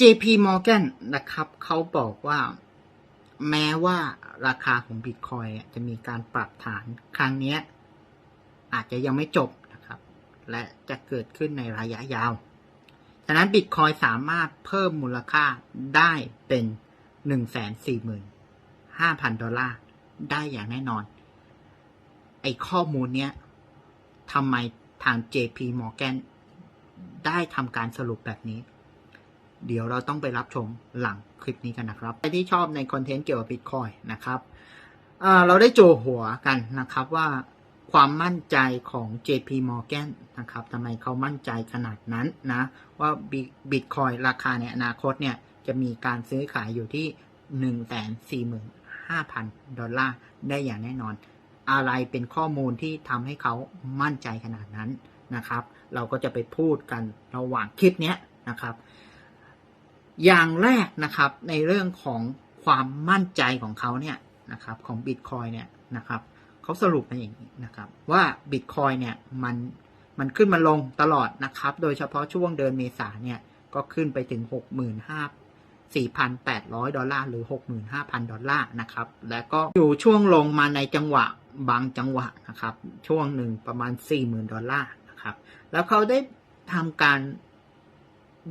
JP Morgan นะครับ เขาบอกว่าแม้ว่าราคาของบิตคอยจะมีการปรับฐานครั้งนี้อาจจะยังไม่จบนะครับ และจะเกิดขึ้นในระยะยาว ฉะนั้นบิตคอยสามารถเพิ่มมูลค่าได้เป็น 145,000 ดอลลาร์ ได้อย่างแน่นอน ไอ้ข้อมูลเนี้ยทำไมทาง JP Morgan ได้ทำการสรุปแบบนี้ เดี๋ยวเราต้องไปรับชมหลังคลิปนี้กันนะครับ ใครที่ชอบในคอนเทนต์เกี่ยวกับ Bitcoin นะครับเเราได้โจหัวกันนะครับว่าความมั่นใจของ JP Morgan นะครับทำไมเขามั่นใจขนาดนั้นนะ ว่า Bitcoin ราคาในอนาคตเนี่ย จะมีการซื้อขายอยู่ที่ 145,000 ดอลลาร์ได้อย่างแน่นอน อะไรเป็นข้อมูลที่ทำให้เขามั่นใจขนาดนั้นนะครับ เราก็จะไปพูดกันระหว่างคลิปนี้นะครับ อย่างแรกนะครับในเรื่องของความมั่นใจของเขาเนี่ยนะครับของ Bitcoin เนี่ยนะครับเขาสรุปมาอย่างนี้นะครับว่า Bitcoin เนี่ยมันมันขึ้นมาลงตลอดนะครับ โดยเฉพาะช่วงเดือนเมษาเนี่ยก็ขึ้นไปถึง 65 4,800 ดอลลาร์หรือ 65,000 ดอลลาร์นะครับแล้วก็อยู่ช่วงลงมาในจังหวะบางจังหวะนะครับช่วงหนึ่งประมาณ 40,000 ดอลลาร์นะครับแล้วเขาได้ทำการ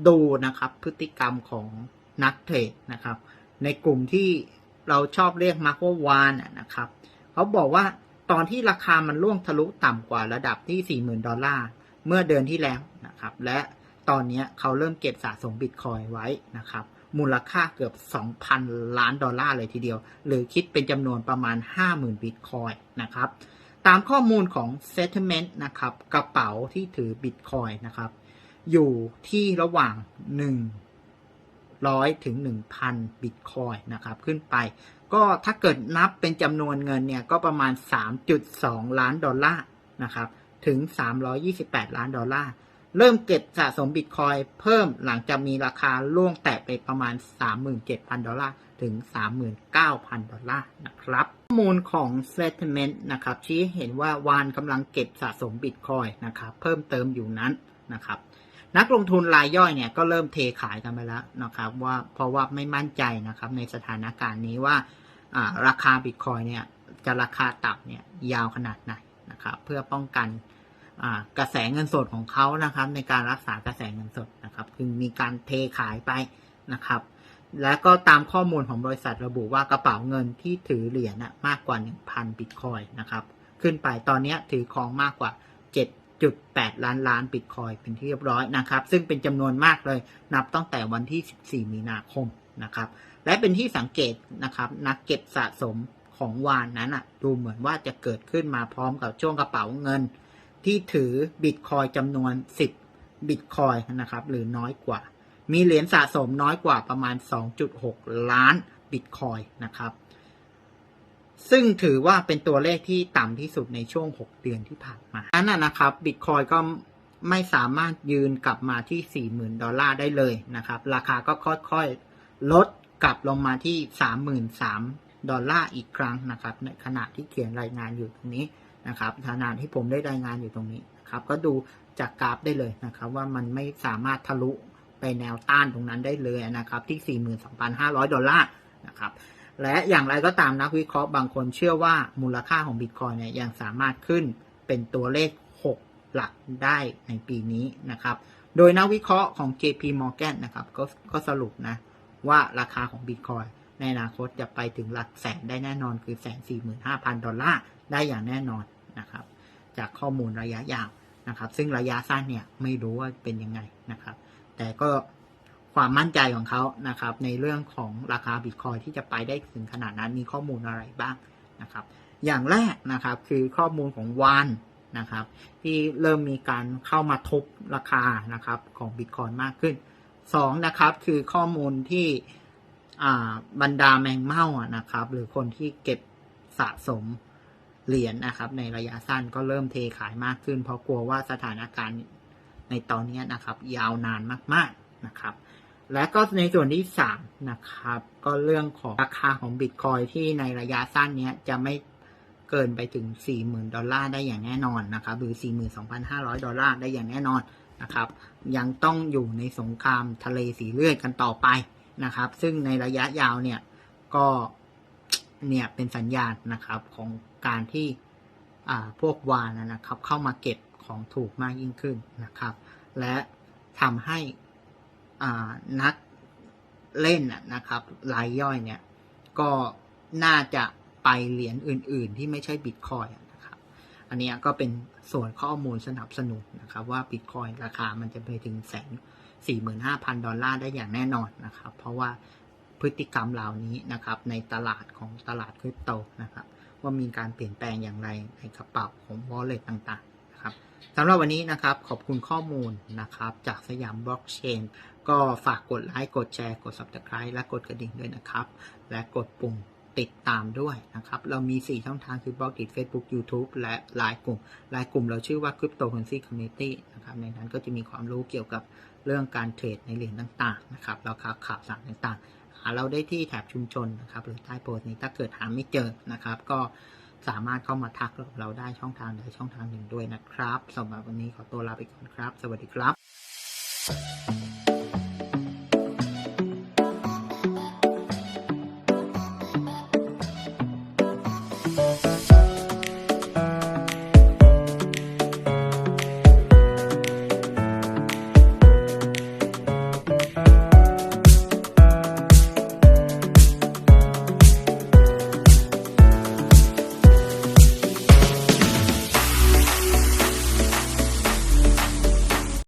ดูนะครับ พฤติกรรมของนักเทรดนะครับ ในกลุ่มที่เราชอบเรียกมาร์ o วานนะครับเขาบอกว่าตอนที่ราคามันล่วงทะลุต่ำกว่าระดับที่ 40,000 ดอลลาร์ เมื่อเดือนที่แล้วนะครับ และตอนนี้เขาเริ่มเก็บสะสมบิตคอยไว้นะครับ มูลค่าเกือบ 2,000 ล้านดอลลาร์เลยทีเดียว หรือคิดเป็นจำนวนประมาณ 50,000 บิตคอยนะครับ ตามข้อมูลของ Settlement นะครับ กระเป๋าที่ถือบิตคอยนะครับ อยู่ที่ระหว่าง 100 ถึง 1,000 บิตคอยนะครับขึ้นไป ก็ถ้าเกิดนับเป็นจำนวนเงินเนี่ย ก็ประมาณ 3.2 ล้านดอลลาร์นะครับถึง 328 ล้านดอลลาร์ เริ่มเก็บสะสมบิตคอยเพิ่มหลังจากมีราคาล่วงแตะไปประมาณ 37,000 ดอลลาร์ ถึง 39,000 ดอลลาร์นะครับ ข้อมูลของ Settlement นะครับชี้เห็นว่าวานกำลังเก็บสะสมบิตคอยนะครับเพิ่มเติมอยู่นั้นนะครับ นักลงทุนรายย่อยเนี่ยก็เริ่มเทขายกันไปแล้วนะครับว่าเพราะว่าไม่มั่นใจนะครับในสถานการณ์นี้ว่าราคาบิตคอยเนี่ยจะราคาต่ำเนี่ยยาวขนาดไหนนะครับเพื่อป้องกันกระแสเงินสดของเขานะครับในการรักษากระแสเงินสดนะครับคือมีการเทขายไปนะครับ และก็ตามข้อมูลของบริษัทระบุว่ากระเป๋าเงินที่ถือเหรียญมากกว่า 1,000บิตคอยนะครับขึ้นไปตอนนี้ถือครองมากกว่า 7.8ล้านล้านบิตคอยเป็นที่เรียบร้อยนะครับ ซึ่งเป็นจำนวนมากเลยนับตั้งแต่วันที่ 14 มีนาคมนะครับ และเป็นที่สังเกตนะครับ นักเก็บสะสมของวานนั้นอะ ดูเหมือนว่าจะเกิดขึ้นมาพร้อมกับช่วงกระเป๋าเงิน ที่ถือบิตคอยจำนวน 10 บิตคอยนะครับ หรือน้อยกว่า มีเหรียญสะสมน้อยกว่าประมาณ 2.6 ล้านบิตคอยนะครับ ซึ่งถือว่าเป็นตัวเลขที่ต่ำที่สุดในช่วง 6 เดือนที่ผ่านมาอันนั้นนะครับบิตคอยก็ไม่สามารถยืนกลับมาที่ 40,000 ดอลลาร์ได้เลยนะครับ ราคาก็ค่อยๆ ลดกลับลงมาที่ 33,000 ดอลลาร์อีกครั้งนะครับ ในขณะที่เขียนรายงานอยู่ตรงนี้นะครับขณะที่ผมได้รายงานอยู่ตรงนี้นครับ ก็ดูจากกราฟได้เลยนะครับ ว่ามันไม่สามารถทะลุไปแนวต้านตรงนั้นได้เลยนะครับ ที่ 42,500 ดอลลาร์นะครับ และอย่างไรก็ตามนักวิเคราะห์บางคนเชื่อว่ามูลค่าของบิตคอยเนี่ยยังสามารถขึ้นเป็นตัวเลข 6 หลักได้ในปีนี้นะครับ โดยนักวิเคราะห์ของ JP Morgan นะครับกก็สรุปนะว่าราคาของบิตคอยในอนาคตจะไปถึงหลักแสนได้แน่นอนคือแสนสี่หมื่นห้าพันดอลลาร์ได้อย่างแน่นอนนะครับ จากข้อมูลระยะยาวนะครับ ซึ่งระยะสั้นเนี่ยไม่รู้ว่าเป็นยังไงนะครับ แต่ก็ ความมั่นใจของเขานะครับ ในเรื่องของราคาบิตคอยที่จะไปได้ถึงขนาดนั้นมีข้อมูลอะไรบ้างนะครับ อย่างแรกนะครับคือข้อมูลของวานนะครับ ที่เริ่มมีการเข้ามาทุบราคานะครับของบิตคอยมากขึ้นสองนะครับคือข้อมูลที่บรรดาแมงเม่านะครับ หรือคนที่เก็บสะสมเหรียญนนะครับ ในระยะสั้นก็เริ่มเทขายมากขึ้น เพราะกลัวว่าสถานการณ์ในตอนนี้นะครับ ยาวนานมาก ๆนะครับ และก็ในส่วนที่สามนะครับ ก็เรื่องของราคาของบิตคอยที่ในระยะสั้นนี้จะไม่เกินไปถึง 40,000 ดอลลาร์ได้อย่างแน่นอนนะครับ หรือ 42,500 ดอลลาร์ได้อย่างแน่นอนนะครับ ยังต้องอยู่ในสงครามทะเลสีเลือดกันต่อไปนะครับ ซึ่งในระยะยาวเนี่ยก็เนี่ยเป็นสัญญาณนะครับของการที่พวกวานนะครับ เข้ามาเก็บของถูกมากยิ่งขึ้นนะครับ และทำให้ นักเล่นนะครับ รายย่อยเนี่ย ก็น่าจะไปเหรียญอื่น ๆ ที่ไม่ใช่บิตคอยนะครับ อันนี้ก็เป็นส่วนข้อมูลสนับสนุนนะครับ ว่าบิตคอยราคามันจะไปถึงแสนสี่หมื่นห้าพันดอลลาร์ได้อย่างแน่นอนนะครับ เพราะว่าพฤติกรรมเหล่านี้นะครับ ในตลาดของตลาดคริปโตนะครับ ว่ามีการเปลี่ยนแปลงอย่างไรในกระเป๋าของ wallet ต่างๆ นะครับสำหรับวันนี้นะครับขอบคุณข้อมูลนะครับ จากสยามบล็อกเชน ก็ฝากกดไลค์ กดแชร์ กด subscribe และกดกระดิ่งด้วยนะครับ และกดปุ่มติดตามด้วยนะครับ เรามี 4 ช่องทางคือบล็อกดิ Facebook YouTube และไลน์กลุ่มไลน์กลุ่มเราชื่อว่า Cryptocurrency Community นะครับ ในนั้นก็จะมีความรู้เกี่ยวกับเรื่องการเทรดในเหรียญต่างๆนะครับราคาข่าวสารต่างๆ หาเราได้ที่แถบชุมชนนะครับ หรือใต้โพสต์นี้ถ้าเกิดหาไม่เจอนะครับ ก็สามารถเข้ามาทักเราได้ช่องทางใดช่องทางหนึ่งด้วยนะครับสำหรับวันนี้ขอตัวลาไปก่อนครับ สวัสดีครับ